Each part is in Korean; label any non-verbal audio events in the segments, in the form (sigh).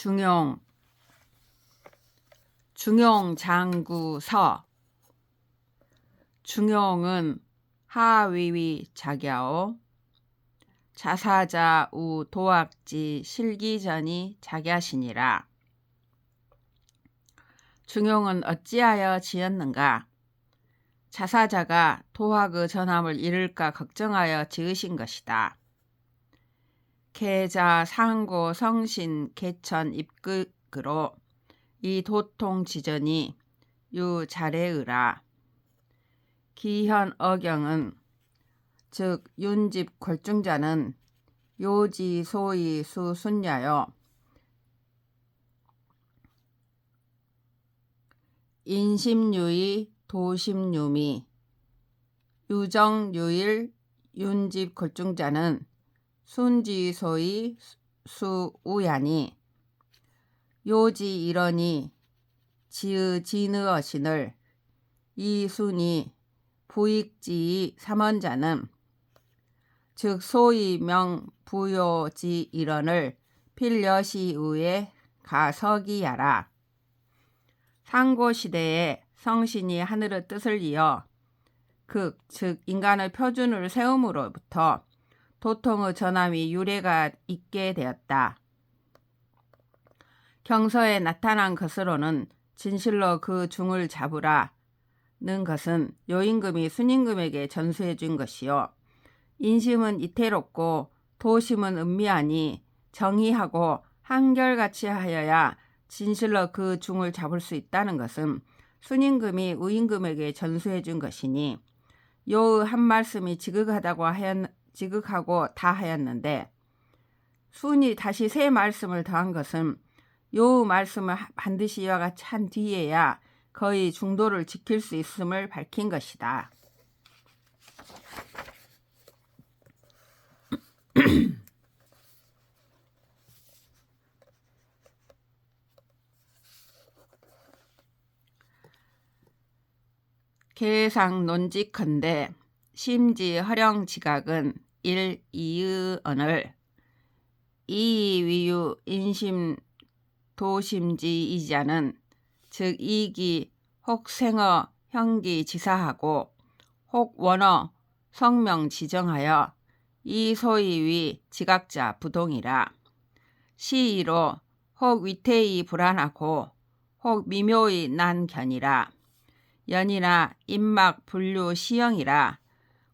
중용 중용 장구서. 중용은 하위위 자갸오. 자사자 우 도학지 실기전이 자갸시니라. 중용은 어찌하여 지었는가? 자사자가 도학의 전함을 잃을까 걱정하여 지으신 것이다. 계자 상고 성신 개천 입극으로 이 도통 지전이 유 자례의라. 기현 어경은 즉 윤집 걸중자는 요지 소위 수순야요. 인심유의 도심유미 유정유일 윤집 걸중자는 순지소의 수우야니 요지 이러니 지의 진의어신을 이순이 부익지의 삼원자는 즉 소위 명 부요지 일원을 필여시의에 가서기야라. 상고시대에 성신이 하늘의 뜻을 이어 극, 즉 인간의 표준을 세움으로부터 도통의 전함이 유래가 있게 되었다. 경서에 나타난 것으로는 진실로 그 중을 잡으라 는 것은 요임금이 순임금에게 전수해 준 것이요. 인심은 이태롭고 도심은 은미하니 정의하고 한결같이 하여야 진실로 그 중을 잡을 수 있다는 것은 순임금이 우임금에게 전수해 준 것이니 요의 한 말씀이 지극하다고 하였, 지극하고 다 하였는데 순이 다시 새 말씀을 더한 것은 요 말씀을 반드시 이와 같이 한 뒤에야 거의 중도를 지킬 수 있음을 밝힌 것이다. (clears throat) 계상 논직컨대 심지 허령 지각은 일 이의언을 이위유 인심 도심지 이자는 즉 이기 혹 생어 형기 지사하고 혹 원어 성명 지정하여 이 소이위 지각자 부동이라. 시이로 혹 위태히 불안하고 혹 미묘히 난 견이라. 연이나 입막 분류 시형이라.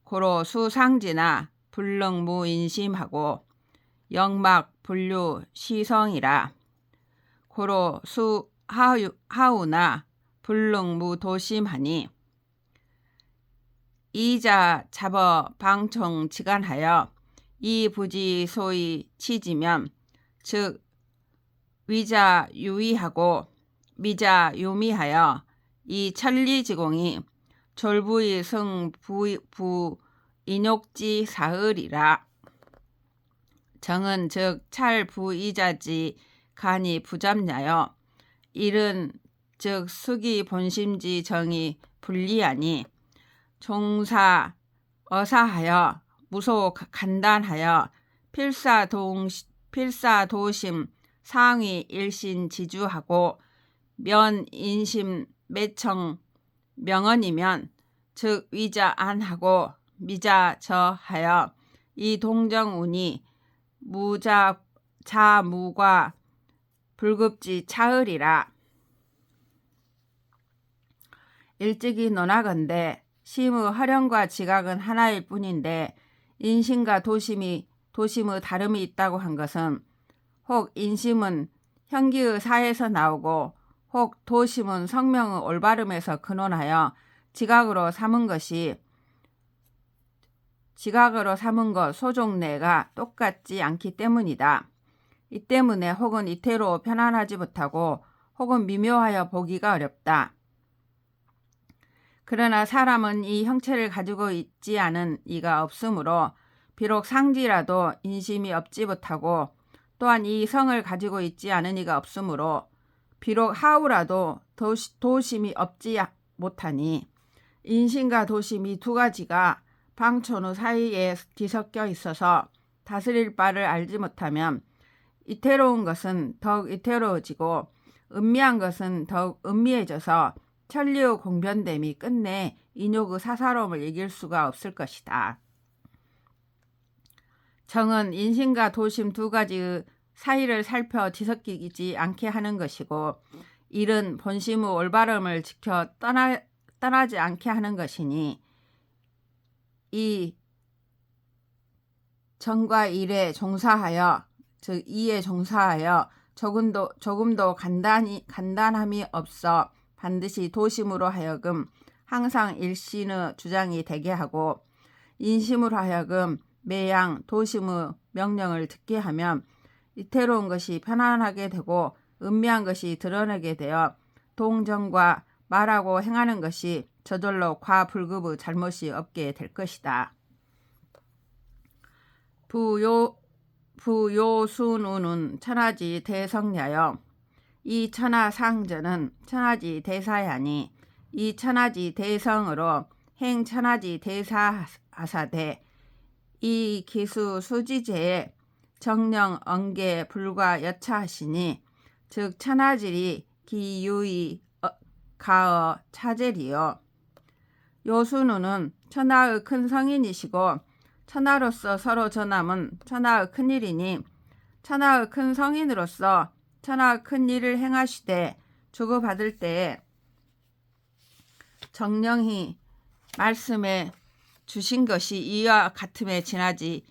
고로 수상지나 불능무인심하고 영막 분류 시성이라 고로 수 하우, 하우나 불능무도심하니 이자 잡어 방청 지간하여 이 부지 소위 치지면 즉 위자 유의하고 미자 유미하여 이 천리지공이 졸부의 승부 부 인욕지 사흘이라. 정은 즉 찰부이자지 간이 부잡냐여. 일은 즉 수기 본심지 정이 불리하니 종사 어사하여 무소 간단하여 필사동 필사도심 상위 일신 지주하고 면 인심 매청 명언이면 즉 위자 안하고 미자 저하여 이 동정운이 무자 자무과 불급지 차을이라. 일찍이 논하건대 심의 활용과 지각은 하나일 뿐인데 인심과 도심이 도심의 다름이 있다고 한 것은 혹 인심은 형기의 사에서 나오고 혹 도심은 성명의 올바름에서 근원하여 지각으로 삼은 것이 지각으로 삼은 것 소종내가 똑같지 않기 때문이다. 이 때문에 혹은 이태로 편안하지 못하고 혹은 미묘하여 보기가 어렵다. 그러나 사람은 이 형체를 가지고 있지 않은 이가 없으므로 비록 상지라도 인심이 없지 못하고 또한 이 성을 가지고 있지 않은 이가 없으므로 비록 하우라도 도심이 없지 못하니 인심과 도심이 두 가지가 방촌의 사이에 뒤섞여 있어서 다스릴 바를 알지 못하면 이태로운 것은 더욱 이태로워지고 은미한 것은 더욱 은미해져서 천리의 공변됨이 끝내 인욕의 사사로움을 이길 수가 없을 것이다. 정은 인심과 도심 두 가지의 사이를 살펴 뒤섞이지 않게 하는 것이고 일은 본심의 올바름을 지켜 떠나, 떠나지 않게 하는 것이니 이 정과 일에 종사하여 즉 이에 종사하여 조금도 조금도 간단히 간단함이 없어 반드시 도심으로 하여금 항상 일신의 주장이 되게 하고 인심으로 하여금 매양 도심의 명령을 듣게 하면 이태로운 것이 편안하게 되고 은미한 것이 드러나게 되어 동정과 말하고 행하는 것이 저절로 과불급의 잘못이 없게 될 것이다. 부요 부요순우는 천하지 대성야여. 이 천하상전은 천하지 대사야니. 이 천하지 대성으로 행 천하지 대사하사대. 이 기수 수지제에 정령 언계 불과 여차하시니 즉 천하질이 기유이 어, 가어 차젤이요 요순우는 천하의 큰 성인이시고 천하로서 서로 전함은 천하의 큰 일이니 천하의 큰 성인으로서 천하의 큰 일을 행하시되 주고받을 때에 정령히 말씀에 주신 것이 이와 같음에 지나지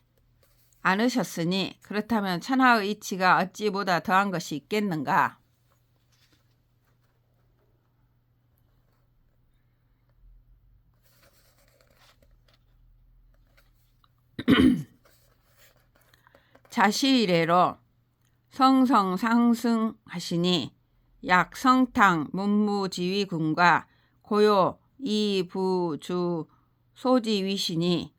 않으셨으니 그렇다면 천하의 이치가 어찌보다 더한 것이 있겠는가? (clears throat) 자시이래로 성성 상승하시니 약 성탕 문무지휘군과 고요 이부주 소지위시니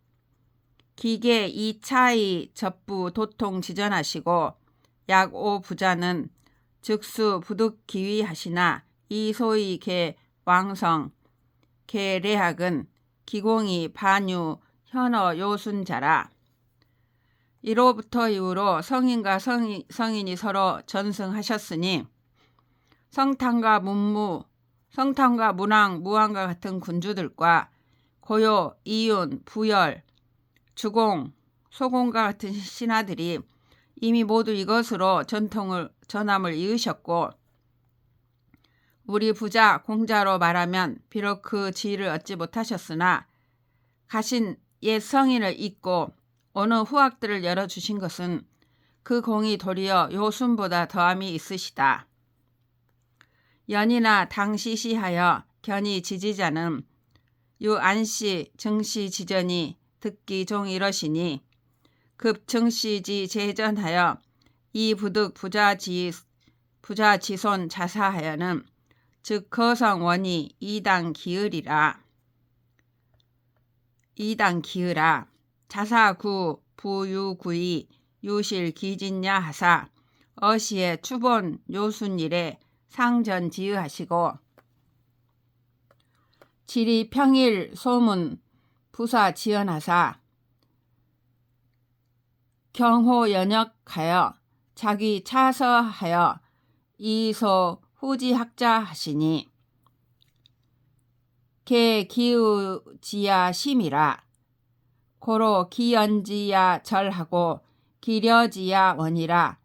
기계 이차이 접부 도통 지전하시고 약 오 부자는 즉수 부득 기위 하시나 이소이 개 왕성 개례학은 기공이 반유 현어 요순자라. 이로부터 이후로 성인과 성인, 성인이 서로 전승하셨으니 성탄과 문무, 성탄과 문왕, 무왕과 같은 군주들과 고요, 이윤, 부열, 주공, 소공과 같은 신하들이 이미 모두 이것으로 전통을 전함을 이으셨고 우리 부자 공자로 말하면 비록 그 지위를 얻지 못하셨으나 가신 옛 성인을 잊고 어느 후학들을 열어주신 것은 그 공이 도리어 요순보다 더함이 있으시다. 연이나 당시시하여 견이 지지자는 유안씨 증시 지전이 듣기 종 이러시니 급 증시지 재전하여 이 부득 부자지 부자지손 자사하여는 즉 거성 원이 이당 기을이라 이당 기을아 자사구 부유구이 유실 기진야 하사. 어시의 추본 요순일에 상전 지으하시고. 지리 평일 소문 부사 지연하사. 경호 연역하여 자기 차서하여 이소 후지학자 하시니 개 기우지야 심이라. 고로 기연지야 절하고 기려지야 원이라.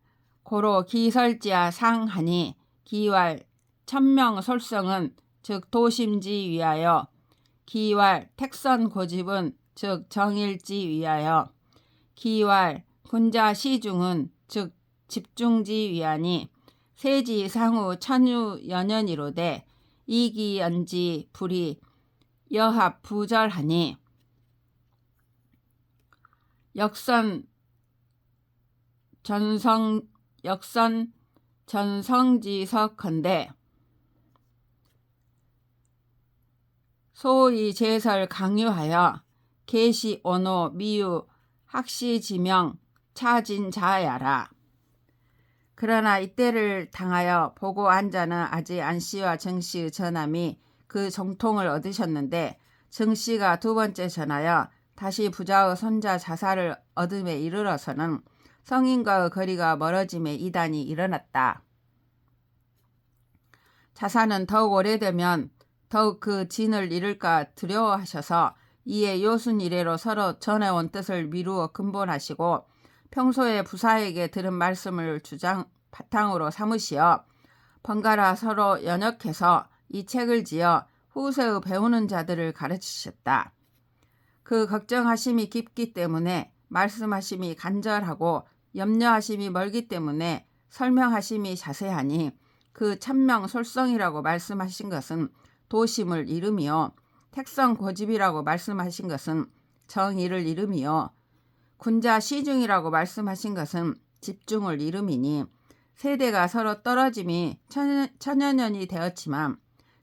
고로 기설지야 상하니 기왈 천명 솔성은 즉 도심지 위하여. 기왈 택선 고집은 즉 정일지 위하여. 기왈 군자 시중은 즉 집중지 위하니. 세지 상후 천유 연연이로되 이기연지 불이 여합 부절하니 역선 전성 역선 전성지석컨대 소위 제설 강요하여 계시 언어 미유 학시 지명 차진 자야라. 그러나 이때를 당하여 보고 안자는 아직 안씨와 정씨의 전함이 그 정통을 얻으셨는데 정씨가 두 번째 전하여 다시 부자의 손자 자사를 얻음에 이르러서는 성인과의 거리가 멀어짐에 이단이 일어났다. 자사는 더욱 오래되면 더욱 그 진을 잃을까 두려워하셔서 이에 요순 이래로 서로 전해온 뜻을 미루어 근본하시고 평소에 부사에게 들은 말씀을 주장 바탕으로 삼으시어 번갈아 서로 연역해서 이 책을 지어 후세의 배우는 자들을 가르치셨다. 그 걱정하심이 깊기 때문에 말씀하심이 간절하고 염려하심이 멀기 때문에 설명하심이 자세하니 그 천명 솔성이라고 말씀하신 것은 도심을 이름이요 택성 고집이라고 말씀하신 것은 정의를 이름이요 군자 시중이라고 말씀하신 것은 집중을 이름이니 세대가 서로 떨어짐이 천여 년이 되었지만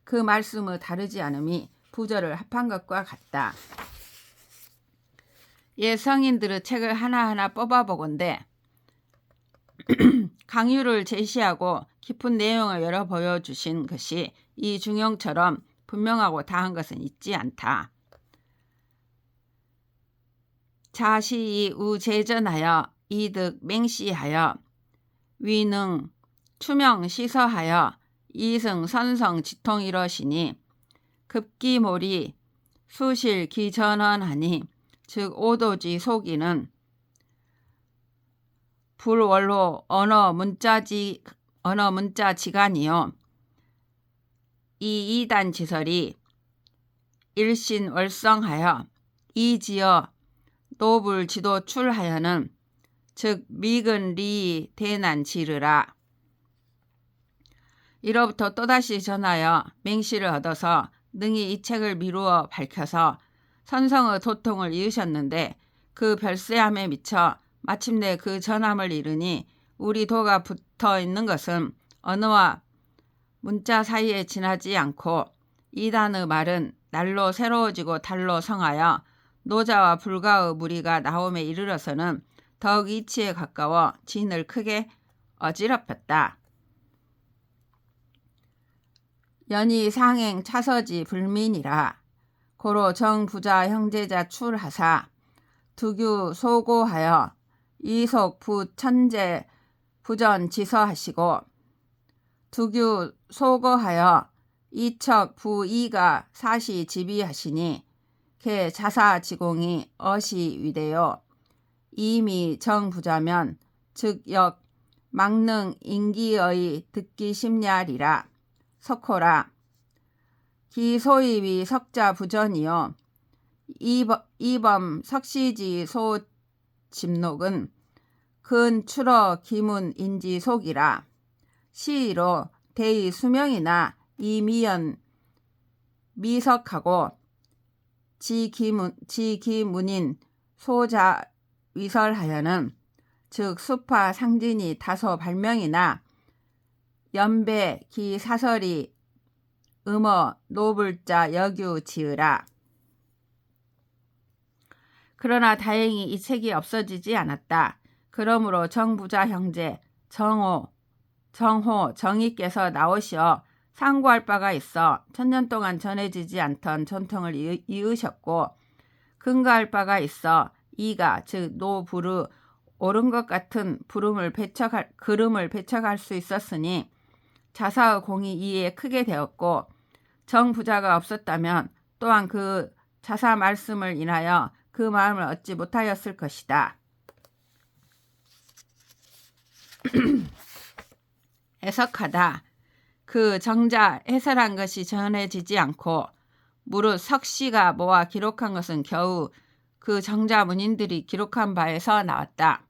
그 말씀의 다르지 않음이 부절을 합한 것과 같다. 예 성인들의 책을 하나하나 뽑아보건대 (clears throat) 강유를 제시하고 깊은 내용을 열어 보여주신 것이 이 중용처럼 분명하고 다한 것은 있지 않다. 자시 우제전하여 이득 맹시하여 위능 추명 시서하여 이승 선성 지통 이러시니 급기몰이 수실 기전원하니 즉 오도지 속이는 불원로 언어 문자지 언어 문자 지간이요. 이 이단 지설이 일신 월성하여 이지어 노불 지도 출하여는 즉 미근 리 대난 지르라 이로부터 또다시 전하여 맹시를 얻어서 능히 이 책을 미루어 밝혀서 선성의 도통을 이으셨는데 그 별세함에 미쳐 마침내 그 전함을 이르니 우리 도가 붙어 있는 것은 언어와 문자 사이에 지나지 않고 이단의 말은 날로 새로워지고 달로 성하여 노자와 불가의 무리가 나옴에 이르러서는 더욱 이치에 가까워 진을 크게 어지럽혔다. 연이 상행 차서지 불민이라 고로 정부자 형제자 출하사 두규 소고하여 이속 부천재 부전 지서하시고 두규 소거하여 이척 부이가 사시 지비하시니 개 자사 지공이 어시 위대요. 이미 정부자면 즉역 막능 인기의 듣기 심냐리라 석호라. 기소입이 석자 부전이요 이범, 이범 석시지 소 집록은 근 출어 기문 인지 속이라. 시로 대의 수명이나 이미연 미석하고 지기문, 지기문인 소자 위설하여는 즉 수파 상진이 다소 발명이나 연배 기 사설이 음어 노불자 여규 지으라. 그러나 다행히 이 책이 없어지지 않았다. 그러므로 정부자 형제 정호, 정호, 정희께서 나오시어 상고할 바가 있어 천년 동안 전해지지 않던 전통을 이으셨고 근거할 바가 있어 이가 즉 노부르 옳은 것 같은 부름을 배척할 그름을 배척할 수 있었으니 자사의 공이 이에 크게 되었고 정 부자가 없었다면 또한 그 자사 말씀을 인하여 그 마음을 얻지 못하였을 것이다. (clears throat) 해석하다. 그 정자 해설한 것이 전해지지 않고 무릇 석씨가 모아 기록한 것은 겨우 그 정자 문인들이 기록한 바에서 나왔다.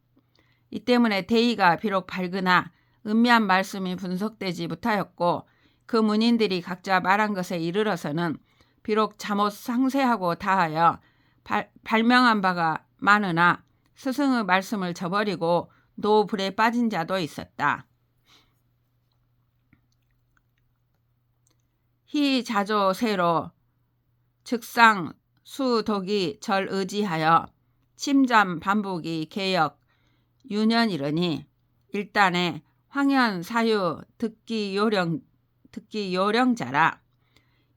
이 때문에 대의가 비록 밝으나 은미한 말씀이 분석되지 못하였고 그 문인들이 각자 말한 것에 이르러서는 비록 잠옷 상세하고 다하여 발, 발명한 바가 많으나 스승의 말씀을 저버리고 노불에 빠진 자도 있었다. 희 자조 세로 즉상 수독이 절 의지하여 침잠 반복이 개역 유년이르니 일단에 황현 사유 듣기 요령 듣기 요령자라.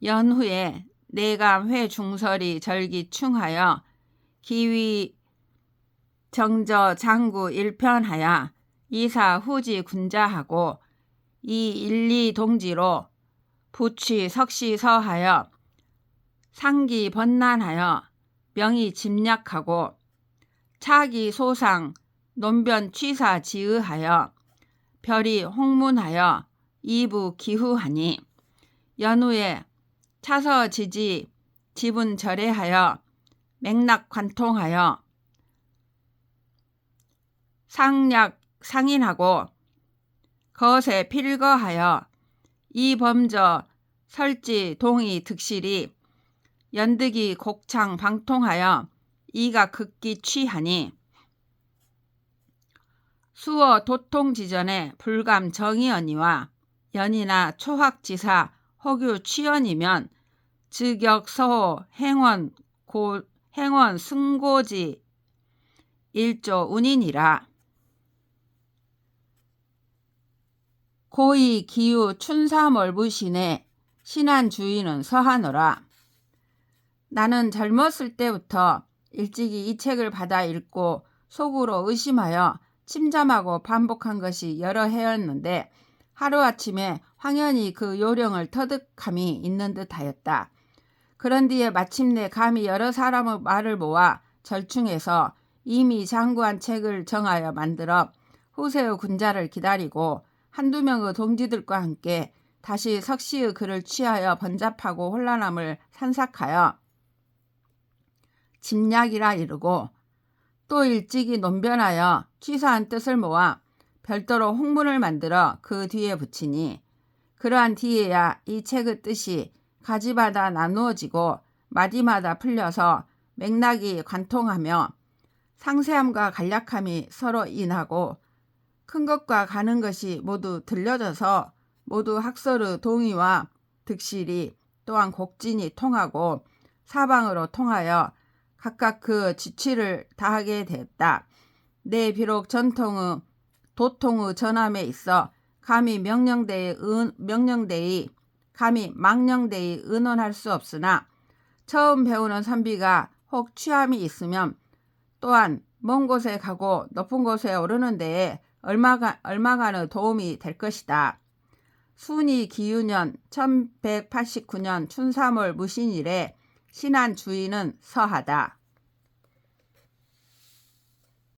연후에 내감 회 중설이 절기 충하여 기위 정저 장구 일편하야 이사 후지 군자하고 이 일리 동지로 부취 석시 서하여 상기 번난하여 명이 짐약하고 차기 소상 논변 취사 지의하여 별이 홍문하여 이부 기후하니 연후에 차서 지지 지분 절해하여 맥락 관통하여 상약 상인하고 거세 필거하여 이 범저 설지 동의 득실이 연득이 곡창 방통하여 이가 극기 취하니 수어 도통지전에 불감 정의언니와 연이나 초학지사 혹유 취연이면 즉역 서호 행원 고 행원 승고지 일조 운인이라. 고이 기유 춘사멀부신에 신한 주인은 서하노라. 나는 젊었을 때부터 일찍이 이 책을 받아 읽고 속으로 의심하여 침잠하고 반복한 것이 여러 해였는데 하루아침에 황연히 그 요령을 터득함이 있는 듯하였다. 그런 뒤에 마침내 감히 여러 사람의 말을 모아 절충해서 이미 장구한 책을 정하여 만들어 후세의 군자를 기다리고 한두 명의 동지들과 함께 다시 석시의 글을 취하여 번잡하고 혼란함을 산삭하여 짐약이라 이르고 또 일찍이 논변하여 취사한 뜻을 모아 별도로 홍문을 만들어 그 뒤에 붙이니 그러한 뒤에야 이 책의 뜻이 가지마다 나누어지고 마디마다 풀려서 맥락이 관통하며 상세함과 간략함이 서로 인하고 큰 것과 가는 것이 모두 들려져서 모두 학설의 동의와 득실이 또한 곡진이 통하고 사방으로 통하여 각각 그 지취를 다하게 됐다. 내 비록 전통의 도통의 전함에 있어 감히 명령대의 은, 명령대의 감히 망령대의 의논할 수 없으나 처음 배우는 선비가 혹 취함이 있으면 또한 먼 곳에 가고 높은 곳에 오르는 데에 얼마가, 얼마간의 도움이 될 것이다. 순이 기유년 1189년 춘삼월 무신일에 신한 주인은 서하다.